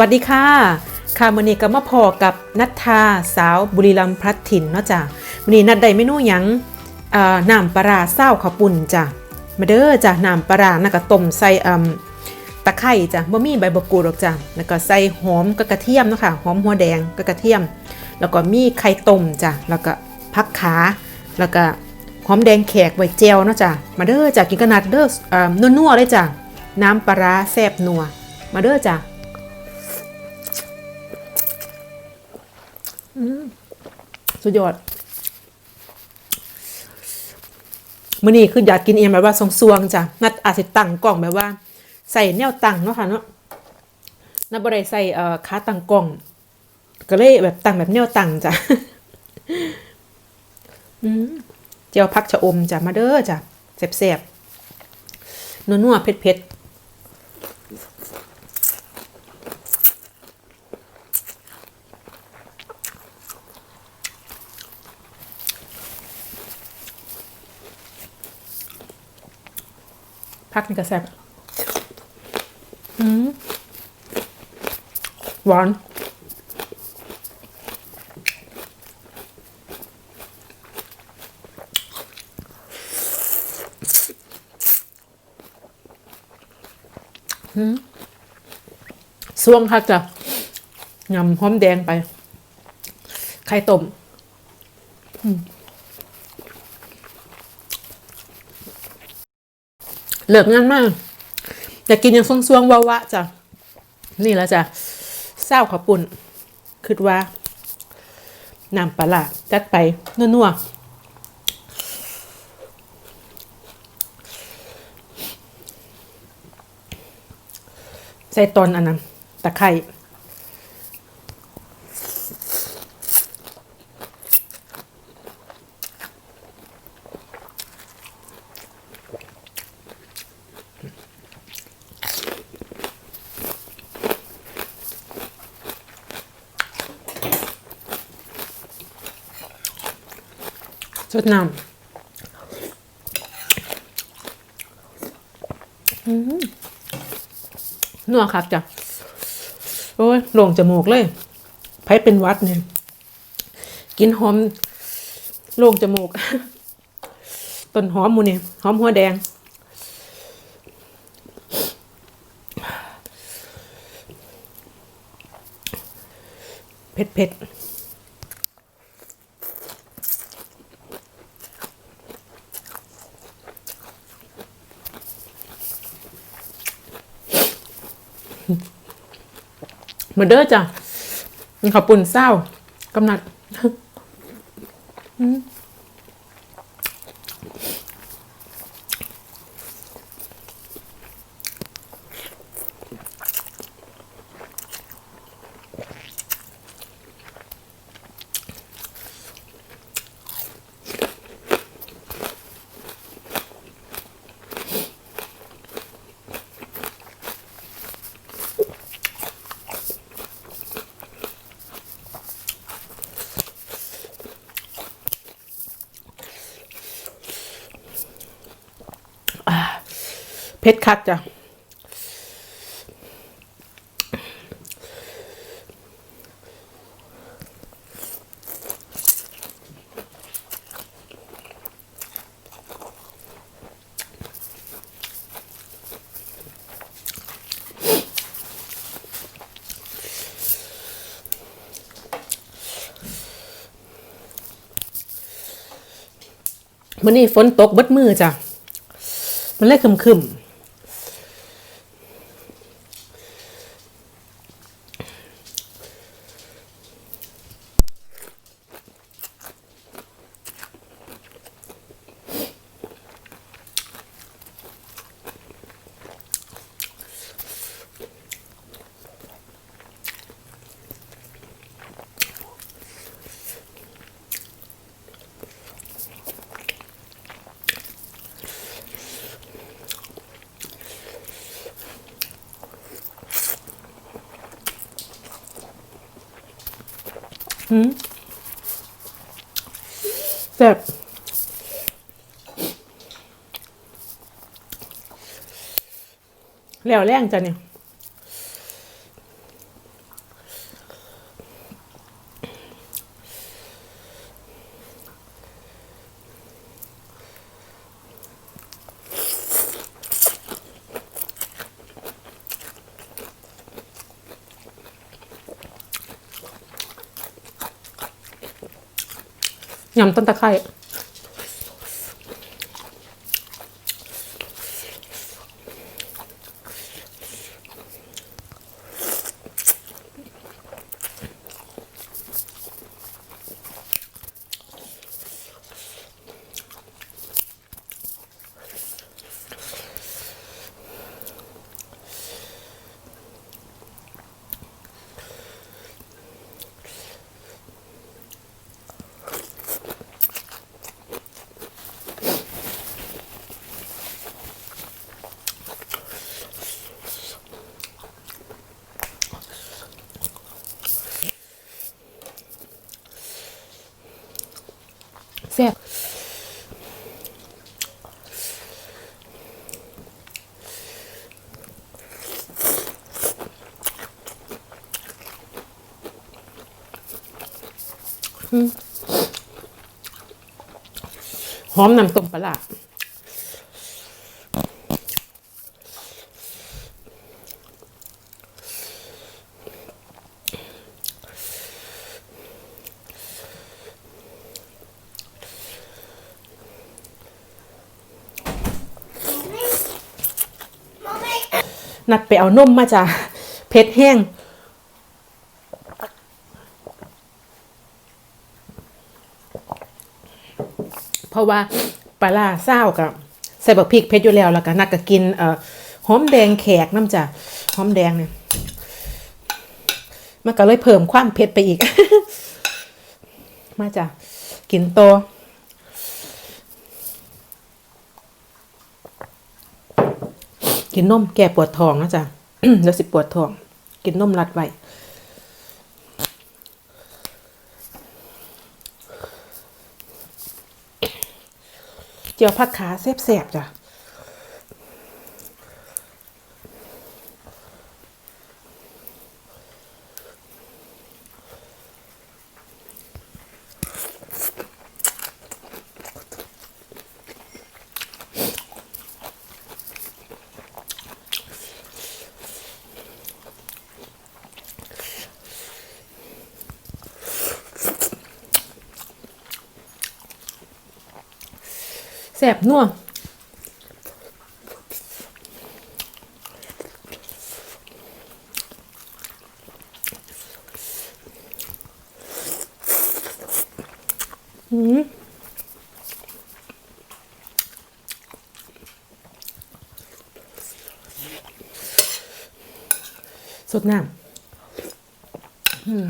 วัสดีค่ะค่ะมื้อนี้ก็มาพอกับนัทธาสาวบุรีรัมย์พลัดถิ่นเนาะจ้ะมื้อนี้นัดได้เมนูหยังน้ำปลาเศร้าข้าวปุ่นจ้ะมาเด้อจ้ะน้ำปลาร้าแล้วก็ต้มใส่อ่าตะไคร้จ้ะบ่มีใบมะกรูดหรอกจ้ะแล้วก็ใส่หอมกกระเทียมเนาะค่ะหอมหัวแดงกกระเทียม แล้วก็มีไข่ต้มจ้ะแล้วก็ผักขาแล้วก็หอมแดงแขกไว้เจียวเนาะจ้ะมาเด้อจ้ะกินกันนัดเด้ออ่านัวๆเลยจ้ะน้ำปลาร้าแซ่บนัวมาเด้อจ้ะ สุดยอดมื้อนี้คืออยากกินเองแบบว่าสวงจ้ะนัดอาจสิตั้งกล่องแบบว่า ใส่แนวตั้งเนาะค่ะเนาะนัดบ่ได้ใส่เอ่อขาตั้งกล่อง ก็เลยแบบตั้งแบบแนวตั้งจ้ะอืมเจียวพักชะอมจ้ะมาเด้อจ้ะแซ่บๆนัวๆเผ็ดๆ พักนี่ก็แซ่บอืมหวานอืมสวงค่ะจะยำหอมแดงไป ไข่ต้ม อืม เลิกงานมากอยากกินอย่างซ่วงๆวาวะจ้ะนี่แล้วจ้ะเศร้าขาวปุ่นคิดว่าน้ำปลาร้าจัดไปนัวๆใส่ตอนอันนั้นตะไคร้ สดน้ำอืมนัวครับจ้ะ โอ้ยโล่งจมูกเลยไผเป็นวัดเนี่ย กินหอมโลงจมูก ต้นหอมมูนี่ยหอมหัวแดง เผ็ดเผ็ด มือนเด้อจ้ะขอบปุ่นเศร้ากำนัด เผ็ดคักจ้ะมื่อนี้ฝนตกเบิดมือจ้ะ มันเลยคึมๆ แซ่บแล้วแรงจ้ะเนี่ย ยำต้นตะไคร้ หอมน้ำต้มปลาร้านัดไปเอานมมาจ้ะเพชรแห้ง ราะว่าปลาล่าเศร้ากับใส่บักพริกเพชรอยู่แล้วแล้วก็นัดก็กินเอ่อหอมแดงแขกน้ำจ้ะหอมแดงเนี่ยมันก็เลยเพิ่มความเผ็ดไปอีก มาจ้ะกินโตกินนมแก้ปวดท้องนะจ๊ะแล้วสิปวดท้อง กินนมรัดไว้ เจียวผักขาแซ่บๆจ้ะ แซ่บนัวอืมสดน้ำอืม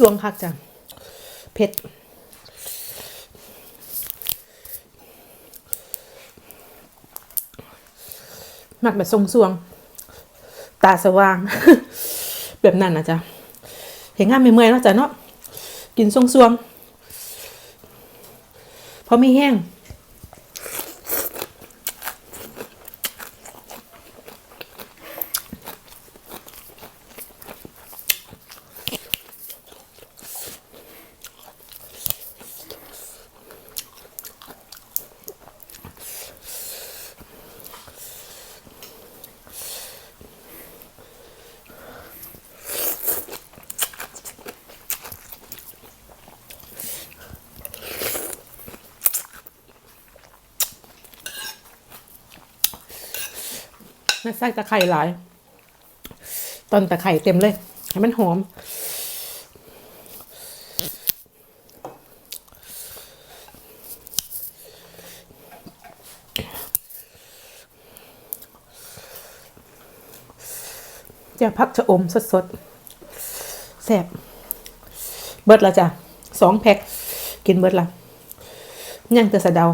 สวงคักจ้ะเผ็ดมักแบบทรงสวง ตาสว่าง แบบนั้นนะจ๊ะเห็นงามไม่เมื่อยๆเนาะจ๊ะเนาะกินทรงสวงเพราะไม่แห้ง ใส่ตะไคร่หลาย ตอนตะไคร่เต็มเลย ให้มันหอม จะพักชะอมสดๆแซ่บเบิดละจ้ะสองแพ็คกินเบิดละยังแต่สะเดา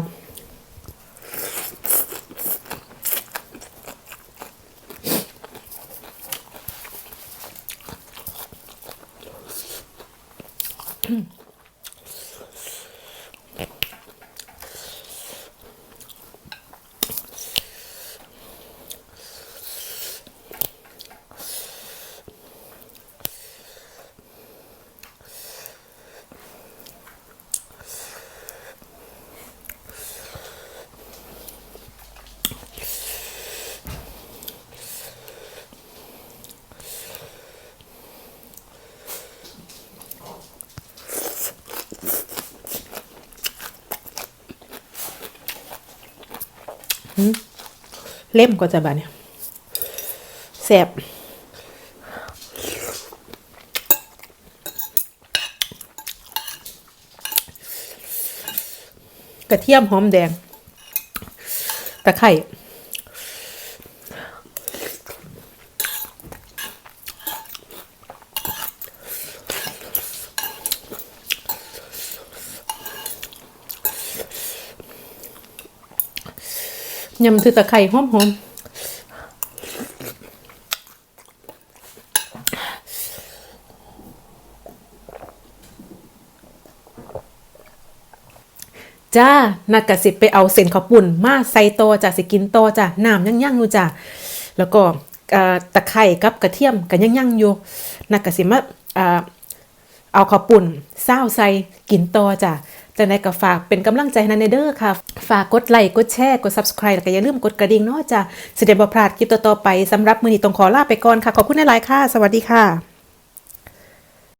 เล่มก็จะบาเนี่ยแสบกระเทียมหอมแดง ตะไคร่ ยำคือตะไคร่หอมหอมจ้านักกะสิไปเอาเส้นข้าวปุ่น มาใส่โตจ้ะสิกินโตจ้ะน้ำยั่งๆอยู่จ้ะแล้วก็ตะไคร่กับกระเทียมกันยั่งๆอยู่นักกะสิมาเอาข้าวปุ่นเศร้าใส่กินตจ้ะ จังไดก็ฝากเป็นกำลังใจให้นันเด้อค่ะ ฝากกดไลค์กดแชร์กด Subscribe แล้วก็อย่าลืมกดกระดิ่งเนาะจ้ะสิเดบ่พลาดคลิปต่อๆไปสำหรับมือนี้ต้องขอลาไปก่อนค่ะ ขอบคุณหลายๆค่ะ สวัสดีค่ะ